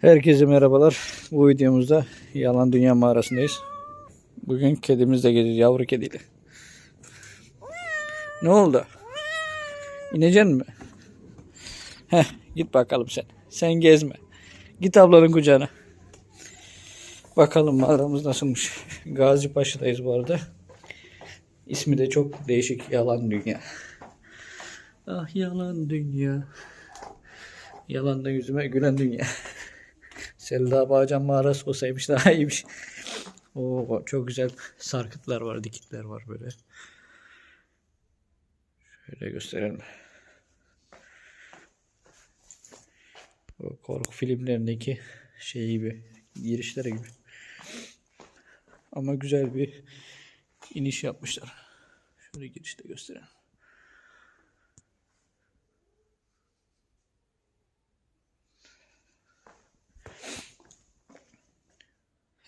Herkese merhabalar. Bu videomuzda Yalan Dünya mağarasındayız. Bugün kedimizle geziyoruz. Yavru kediyle. Ne oldu? İneceksin mi? Heh, git bakalım sen. Sen gezme. Git ablanın kucağına. Bakalım mağaramız nasılmış. Gazi Paşa'dayız bu arada. İsmi de çok değişik. Yalan Dünya. Ah yalan dünya. Yalandan yüzüme gülen dünya. Selda Bağcan mağarası olsaymış daha iyiymiş. Oo, çok güzel sarkıtlar var, dikitler var böyle. Şöyle gösterelim. O korku filmlerindeki şey gibi, girişleri gibi. Ama güzel bir iniş yapmışlar. Şöyle girişte gösterelim.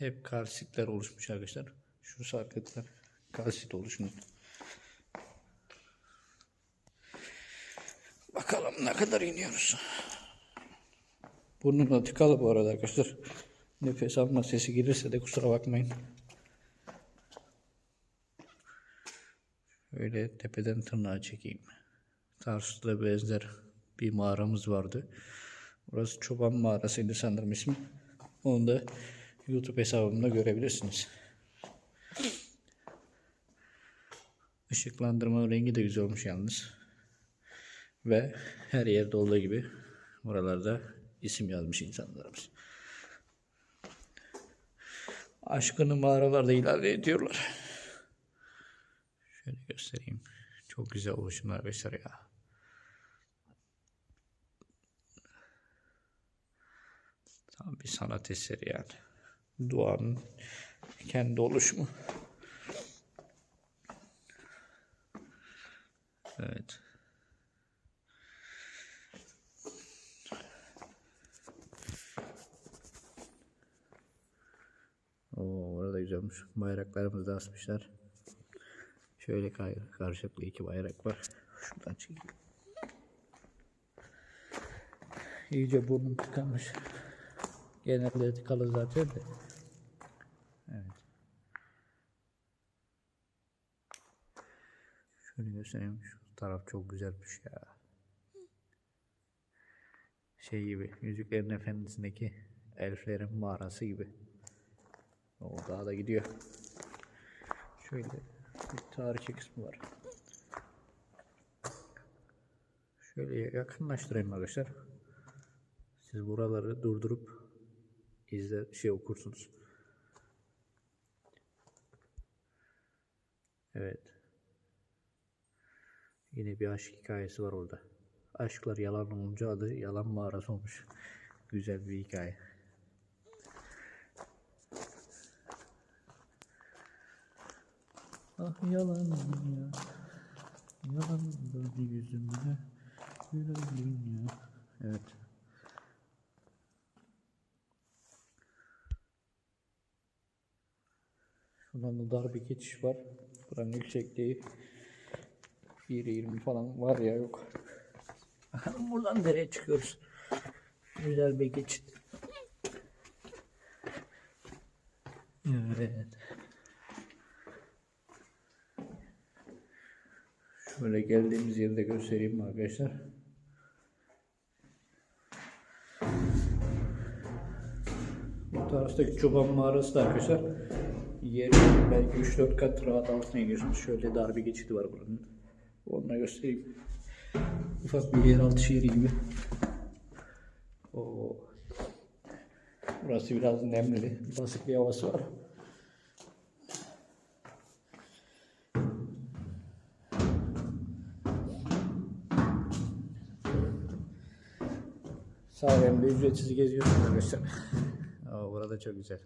Hep kalsitler oluşmuş arkadaşlar. Şu sarkıtlar kalsit oluşmuş. Bakalım ne kadar iniyoruz. Burnumda tıkalı bu arada arkadaşlar. Nefes alma sesi gelirse de kusura bakmayın. Öyle tepeden tırnağa çekeyim. Tarsus'ta benzer bir mağaramız vardı. Burası Çoban Mağarası'ydı sanırım ismi. Onu da YouTube hesabımda görebilirsiniz. Işıklandırma rengi de güzel olmuş yalnız. Ve her yerde olduğu gibi buralarda isim yazmış insanlarımız. Aşkını mağaralarda ilerle ediyorlar. Şöyle göstereyim. Çok güzel oluşumlar arkadaşlar ya. Tam bir sanat eseri yani. Doğanın kendi oluşumu. Evet. Oo, orada güzelmiş. Bayraklarımızı da asmışlar. Şöyle karşılıklı iki bayrak var. Şuradan çekeyim. İyice burnum tıkanmış. Genelde tıkalı zaten de. Evet. Şöyle göstereyim. Şu taraf çok güzelmiş ya. Şey gibi. Yüzüklerin Efendisi'ndeki elflerin mağarası gibi. O daha da gidiyor. Şöyle bir tarihi kısmı var. Şöyle yakınlaştırayım arkadaşlar. Siz buraları durdurup izle şey okursunuz. Evet. Yine bir aşk hikayesi var orada. Aşklar yalan olunca adı yalan mağarası olmuş. Güzel bir hikaye. Ah yalan ya. Yalan döndü yüzümde. Yüreğim ya. Evet. Şuradan da dar bir geçiş var. Buranın yüksekliği 1.20 falan var ya yok. Buradan nereye çıkıyoruz. Güzel bir geçit. Evet. Şöyle geldiğimiz yeri de göstereyim arkadaşlar. Bu taraftaki çoban mağarası da arkadaşlar. Yeri belki 3-4 kat rahat altına giriyorsunuz. Şöyle dar bir geçidi var buranın. Onunla göstereyim. Ufak bir yeraltı şehri gibi. Oo. Burası biraz nemli. Basık bir havası var. Sayemde ücretsiz geziyorsunuz burada çok güzel.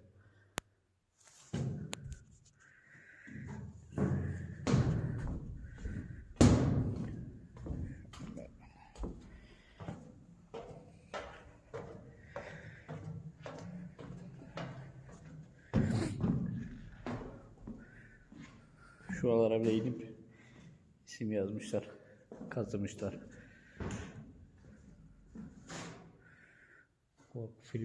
şuralara bile inip isim yazmışlar, kazımışlar.